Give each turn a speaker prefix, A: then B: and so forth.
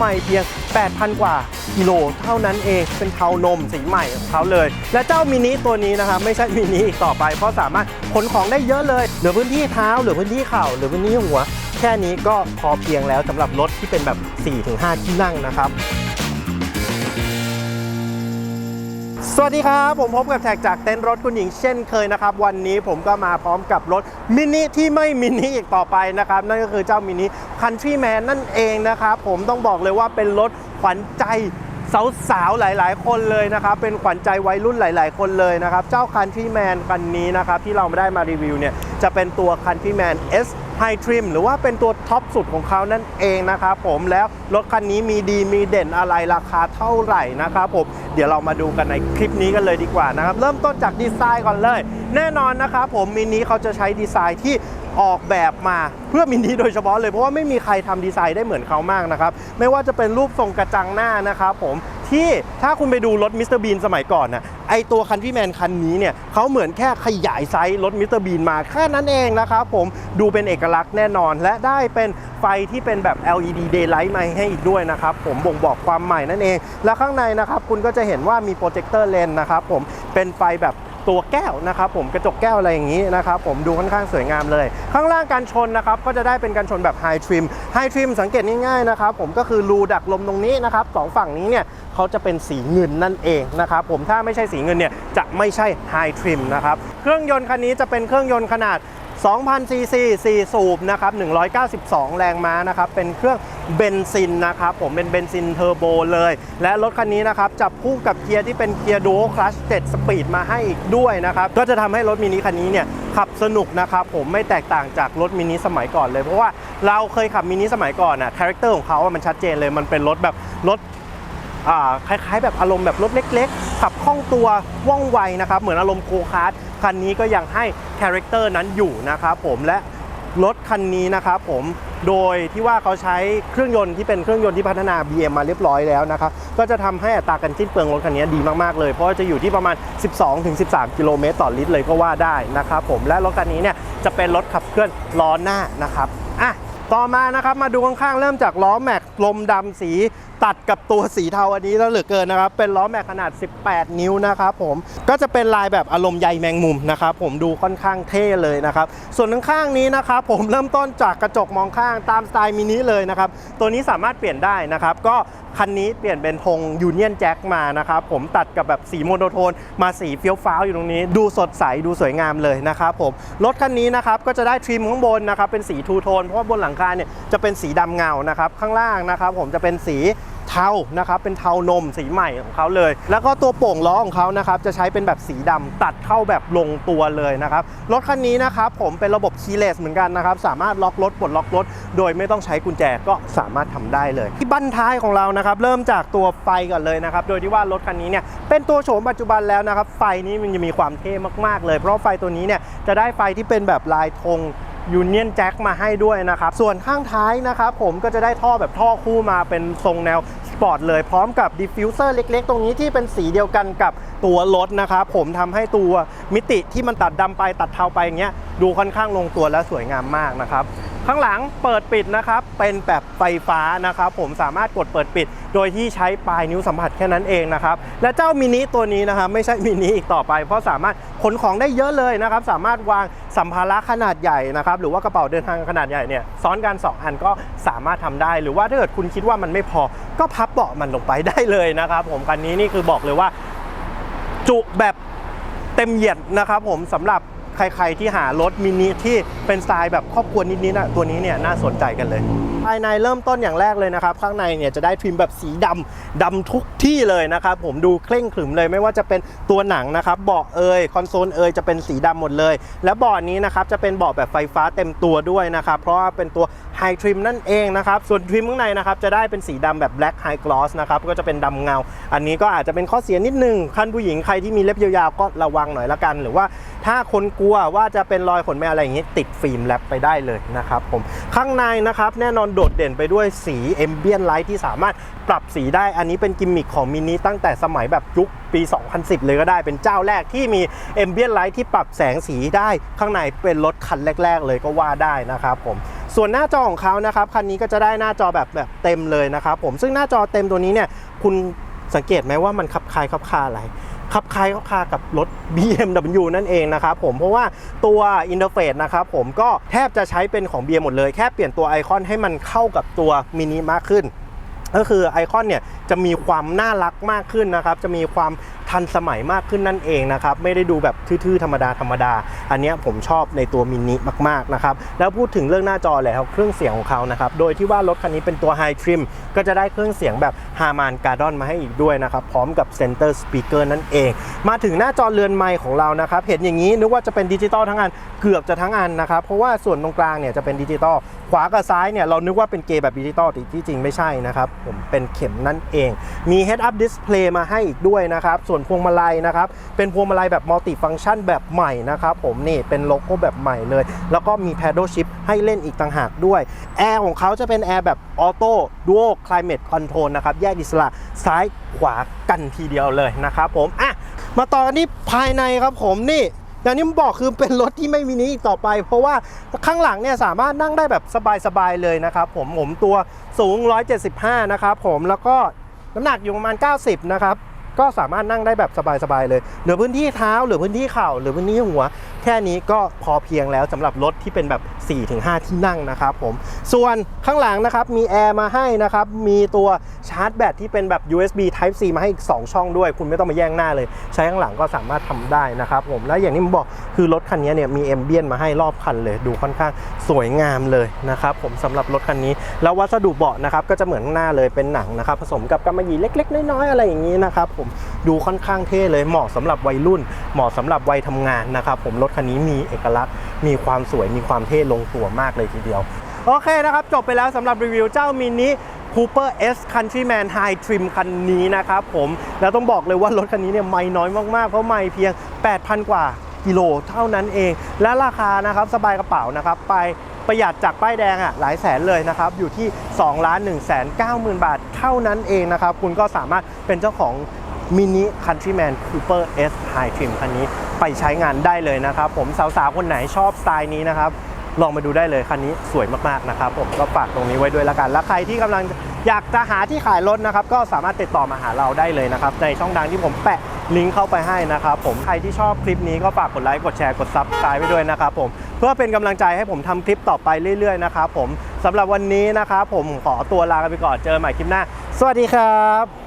A: ใหม่เพียง 8,000 กว่ากิโลเท่านั้นเอง เป็นเทานมสีใหม่ของเขาเลย และเจ้ามินิตัวนี้นะครับไม่ใช่มินิอีกต่อไป เพราะสามารถขนของได้เยอะเลย เหลือพื้นที่เท้า เหลือพื้นที่เข่า เหลือพื้นที่หัว แค่นี้ก็พอเพียงแล้วสำหรับรถที่เป็นแบบ 4-5 ที่นั่งนะครับ สวัสดีครับ ผมพบกับแท็กจากเต็นท์รถคุณหญิงเช่นเคยนะครับ วันนี้ผมก็มาพร้อมกับรถมินิที่ไม่มินิอีกต่อไปนะครับ นั่นก็คือเจ้ามินิคันทรีแมนนั่นเองนะครับผมต้องบอกเลยว่าเป็นรถขวัญใจสาวๆ หลายๆ คนเลยนะครับ เป็นขวัญใจวัยรุ่นหลาย ๆ คนเลยนะครับ เจ้าคันทรีแมนคันนี้นะครับ ที่เราไม่ได้มารีวิวเนี่ย จะเป็นตัวคันที่แมน S High Trim หรือว่าเป็นตัวท็อปสุดของเขานั่นเองนะครับผมแล้วรถคันนี้มีดีมีเด่นอะไรราคาเท่าไหร่นะครับผมเดี๋ยวเรามาดูกันในคลิปนี้กันเลยดีกว่านะครับ เริ่มต้นจากดีไซน์ก่อนเลย แน่นอนนะครับผมมินิเขาจะใช้ดีไซน์ที่ ออกแบบมาเพื่อมินิโดยเฉพาะเลยเพราะว่าไม่มีใครทำดีไซน์ได้เหมือนเขามากนะครับ ไม่ว่าจะเป็นรูปทรงกระจังหน้านะครับผมที่ถ้าคุณไปดูรถมิสเตอร์บีนสมัยก่อนนะไอตัวคันที่แมนคันนี้เนี่ยเขาเหมือนแค่ขยายไซส์รถมิสเตอร์บีนมาแค่นั้นเองนะครับผมดูเป็นเอกลักษณ์แน่นอน และได้เป็นไฟที่เป็นแบบ LED daylight มาให้อีกด้วยนะครับผมบ่งบอกความใหม่นั่นเอง และข้างในนะครับคุณก็จะเห็นว่ามีโปรเจคเตอร์เลนนะครับผมเป็นไฟแบบ ตัวแก้วนะครับผมกระจกแก้วอะไรอย่างนี้นะครับผมดูค่อนข้างสวยงามเลย ข้างล่างการชนนะครับก็จะได้เป็นการชนแบบไฮทริมไฮทริมสังเกตง่ายๆนะครับผมก็คือรูดักลมตรงนี้นะครับสองฝั่งนี้เนี่ยเขาจะเป็นสีเงินนั่นเองนะครับผมถ้าไม่ใช่สีเงินเนี่ยจะไม่ใช่ไฮทริมนะครับเครื่องยนต์คันนี้จะเป็นเครื่องยนต์ขนาด 2,000ซีซี4สูบนะครับ192 แรงม้านะครับ เป็นเครื่องเบนซินนะครับ ผมเป็นเบนซินเทอร์โบเลย และรถคันนี้นะครับ จับคู่กับเกียร์ที่เป็นเกียร์ดู a l คลัช7สปีดมาให้อีกด้วยนะครับ ก็จะทำให้รถมินิคันนี้เนี่ยขับสนุกนะครับ ผมไม่แตกต่างจากรถมินิสมัยก่อนเลย เพราะว่าเราเคยขับมินิสมัยก่อนอะคาแรคเตอร์ของเขาอะมันชัดเจนเลยมันเป็นรถแบบรถอ่าคล้ายๆ แบบอารมณ์แบบรถเล็ก ๆ ขับคล่องตัวว่องไวนะครับ เหมือนอารมณ์โคคาร์ทคันนี้ก็ยังให้คาแรคเตอร์นั้นอยู่นะครับผมและรถคันนี้นะครับผมโดยที่ว่าเขาใช้เครื่องยนต์ที่เป็นเครื่องยนต์ที่พัฒนา BM มาเรียบร้อยแล้วนะครับก็จะทำให้อัตราการสิ้นเปลืองรถคันนี้ดีมากๆเลย เพราะจะอยู่ที่ประมาณ 12-13 กิโลเมตรต่อลิตรเลยก็ว่าได้นะครับผมและรถคันนี้เนี่ยจะเป็นรถขับเคลื่อนล้อหน้านะครับอะต่อมานะครับมาดูข้างๆ เริ่มจากล้อแม็กลมดำสีตัดกับตัวสีเทาอันนี้แล้วเหลือเกินนะครับ เป็นล้อแม็กขนาด 18 นิ้วนะครับผมก็จะเป็นลายแบบอารมณ์ใยแมงมุมนะครับผมดูค่อนข้างเท่เลยนะครับส่วนข้างๆนี้นะครับผมเริ่มต้นจากกระจกมองข้างตามสไตล์มินิเลยนะครับตัวนี้สามารถเปลี่ยนได้นะครับก็คันนี้เปลี่ยนเป็นธงยูเนียนแจ็คมานะครับผมตัดกับแบบสีโมโนโทน มาสีเฟี้ยวฟ้าวอยู่ตรงนี้ ดูสดใสดูสวยงามเลยนะครับผมรถคันนี้นะครับก็จะได้ทริมข้างบนนะครับเป็นสีทูโทนเพราะว่าบนหลังคาเนี่ยจะเป็นสีดำเงานะครับข้างล่างนะครับผมจะเป็นสี เทานะครับเป็นเทานมสีใหม่ของเขาเลย แล้วก็ตัวโป่งล้อของเขานะครับจะใช้เป็นแบบสีดำตัดเข้าแบบลงตัวเลยนะครับรถคันนี้นะครับผมเป็นระบบคีย์เลสเหมือนกันนะครับสามารถล็อกรถปลดล็อกรถ โดยไม่ต้องใช้กุญแจก็สามารถทำได้เลย ที่บั้นท้ายของเรานะครับเริ่มจากตัวไฟก่อนเลยนะครับโดยที่ว่ารถคันนี้เนี่ยเป็นตัวโฉมปัจจุบันแล้วนะครับไฟนี้มันจะมีความเท่มากๆเลย เพราะไฟตัวนี้เนี่ยจะได้ไฟที่เป็นแบบลายธง ยูเนียนแจ็คมาให้ด้วยนะครับ ส่วนข้างท้ายนะครับผมก็จะได้ท่อแบบท่อคู่มาเป็นทรงแนวสปอร์ตเลยพร้อมกับดิฟฟิวเซอร์เล็ก ๆ ตรงนี้ที่เป็นสีเดียวกันกับตัวรถนะครับผมทำให้ตัวมิติที่มันตัดดำไปตัดเทาไปอย่างเงี้ยดูค่อนข้างลงตัวและสวยงามมากนะครับ ข้างหลังเปิดปิดนะครับ เป็นแบบไฟฟ้านะครับ ผมสามารถกดเปิดปิด โดยที่ใช้ปลายนิ้วสัมผัสแค่นั้นเองนะครับ และเจ้ามินิตัวนี้นะครับไม่ใช่มินิอีกต่อไป เพราะสามารถขนของได้เยอะเลยนะครับ สามารถวางสัมภาระขนาดใหญ่นะครับหรือว่ากระเป๋าเดินทางขนาดใหญ่เนี่ยซ้อนกัน 2 อันก็สามารถทำได้ หรือว่าถ้าเกิดคุณคิดว่ามันไม่พอ ก็พับเบาะมันลงไปได้เลยนะครับ ผมคันนี้นี่คือบอกเลยว่า จุแบบเต็มเหยียดนะครับ ผมสำหรับ ใครๆที่หารถมินิที่เป็นสไตล์แบบครอบครัวนิดๆนะตัวนี้เนี่ยน่าสนใจกันเลย ภายในเริ่มต้นอย่างแรกเลยนะครับ ข้างในเนี่ยจะได้ทริมแบบสีดำดำทุกที่เลยนะครับผมดูเคร่งขรึมเลยไม่ว่าจะเป็นตัวหนังนะครับเบาะเอยคอนโซลเอยจะเป็นสีดำหมดเลย และเบาะนี้นะครับจะเป็นเบาะแบบไฟฟ้าเต็มตัวด้วยนะครับเพราะว่าเป็นตัวไฮทริมนั่นเองนะครับส่วนทริมข้างในนะครับจะได้เป็นสีดำแบบ black high gloss นะครับก็จะเป็นดำเงา อันนี้ก็อาจจะเป็นข้อเสียนิดนึงคันผู้หญิงใครที่มีเล็บยาวๆก็ระวังหน่อยละกัน หรือว่า ถ้าคนกลัวว่าจะเป็นรอยขนแมวอะไรอย่างนี้ ติดฟิล์มแรปไปได้เลยนะครับผมข้างในนะครับแน่นอนโดดเด่นไปด้วยสีเอมเบียนไลท์ที่สามารถปรับสีได้อันนี้เป็นกิมมิคของมินิตั้งแต่สมัยแบบยุคปี 2010 เลยก็ได้เป็นเจ้าแรกที่มีเอมเบียนไลท์ที่ปรับแสงสีได้ข้างในเป็นรถคันแรก ๆ เลยก็ว่าได้นะครับผมส่วนหน้าจอของเขานะครับคันนี้ก็จะได้หน้าจอแบบแบบเต็มเลยนะครับผมซึ่งหน้าจอเต็มตัวนี้เนี่ยคุณสังเกตไหมว่ามันขับคลายขับคาอะไร ขับคล้ายขับคากับรถ BMW นั่นเองนะครับผมเพราะว่าตัวอินเทอร์เฟซนะครับผมก็แทบจะใช้เป็นของ BM หมดเลย แค่เปลี่ยนตัวไอคอนให้มันเข้ากับตัวมินิมากขึ้นก็คือไอคอนเนี่ยจะมีความน่ารักมากขึ้นนะครับ จะมีความ ทันสมัยมากขึ้นนั่นเองนะครับไม่ได้ดูแบบทื่อๆธรรมดาธรรมดา อันนี้ผมชอบในตัวมินิมากๆนะครับแล้วพูดถึงเรื่องหน้าจอแล้วเครื่องเสียงของเขานะครับโดยที่ว่ารถคันนี้เป็นตัวไฮทริมก็จะได้เครื่องเสียงแบบฮาร์มานการ์ดอนมาให้อีกด้วยนะครับพร้อมกับเซนเตอร์สปีกเกอร์นั่นเอง มาถึงหน้าจอเรือนไมค์ของเรานะครับเห็นอย่างนี้นึกว่าจะเป็นดิจิตอลทั้งอันเกือบจะทั้งอันนะครับเพราะว่าส่วนตรงกลางเนี่ยจะเป็นดิจิตอลขวากับซ้ายเนี่ยเรานึกว่าเป็นเกย์แบบดิจิตอลแต่ที่จริงไม่ใช่นะครับผมเป็นเข็มนั่นเอง มี Head Up Display มาให้อีกด้วยนะครับส่วนพวงมาลัยนะครับ เป็นพวงมาลัยแบบมัลติฟังชันแบบใหม่นะครับผมนี่เป็นโลโก้แบบใหม่เลย แล้วก็มี Paddle Shift ให้เล่นอีกต่างหากด้วย แอร์ของเขาจะเป็นแอร์แบบออโต้ดูโอคล i เม e คอนโทรลนะครับ แยกอิสระซ้ายขวากันทีเดียวเลยนะครับผมอะมาต่อกันที่ภายในครับผมนี่อย่างที่ผมบอกคือเป็นรถที่ไม่มีนี้อีกต่อไป เพราะว่าข้างหลังเนี่ยสามารถนั่งได้แบบสบายๆเลยนะครับผมผมตัวสูง 175 นะครับผมแล้วก็น้ำหนักอยู่ประมาณ 90 นะครับ ก็สามารถนั่งได้แบบสบายๆเลยเหลือพื้นที่เท้าเหลือพื้นที่เข่าเหลือพื้นที่หัว แค่นี้ก็พอเพียงแล้วสำหรับรถที่เป็นแบบ 4-5 ที่นั่งนะครับผมส่วนข้างหลังนะครับมีแอร์มาให้นะครับมีตัวชาร์จแบตที่เป็นแบบ USB Type C มาให้อีก 2 ช่องด้วย คุณไม่ต้องมาแย่งหน้าเลย ใช้ข้างหลังก็สามารถทำได้นะครับผมและอย่างที่ผมบอกคือรถคันนี้เนี่ยมีเอมเบียนมาให้รอบคันเลยดูค่อนข้างสวยงามเลยนะครับผมสำหรับรถคันนี้ แล้ววัสดุเบาะนะครับก็จะเหมือนข้างหน้าเลยเป็นหนังนะครับผสมกับกำมะหยี่เล็ก ๆ น้อยๆอะไรอย่างนี้นะครับผม ดูค่อนข้างเท่เลยเหมาะสำหรับวัยรุ่น เหมาะสำหรับวัยทำงานนะครับผมรถคันนี้มีเอกลักษณ์ มีความสวยมีความเท่ลงตัวมากเลยทีเดียว โอเคนะครับ จบไปแล้วสำหรับรีวิวเจ้ามินิ Cooper S Countryman High Trim คันนี้นะครับผมแล้วต้องบอกเลยว่ารถคันนี้เนี่ยไม่น้อยมากๆ เพราะไม่เพียง 8,000 กว่ากิโลเท่านั้นเอง และราคานะครับสบายกระเป๋านะครับไปประหยัดจากป้ายแดงอะหลายแสนเลยนะครับ อยู่ที่2ล้าน1แสน9หมื่นบาทเท่านั้นเองนะครับ คุณก็สามารถเป็นเจ้าของ มินิ Countryman Cooper S High Trim คันนี้ไปใช้งานได้เลยนะครับ ผมสาวๆ คนไหนชอบสไตล์นี้นะครับ ลองมาดูได้เลย คันนี้สวยมากๆนะครับ ผมก็ฝากตรงนี้ไว้ด้วยละกัน แล้วใครที่กำลังอยากจะหาที่ขายรถนะครับ ก็สามารถติดต่อมาหาเราได้เลยนะครับ ในช่องทางที่ผมแปะลิงก์เข้าไปให้นะครับผมใครที่ชอบคลิปนี้ก็ฝากกดไลค์กดแชร์กดซับสไครต์ไว้ด้วยนะครับผมเพื่อเป็นกำลังใจให้ผมทำคลิปต่อไปเรื่อยๆนะครับผมสำหรับวันนี้นะครับผมขอตัวลาไปก่อนเจอกันใหม่คลิปหน้า สวัสดีครับ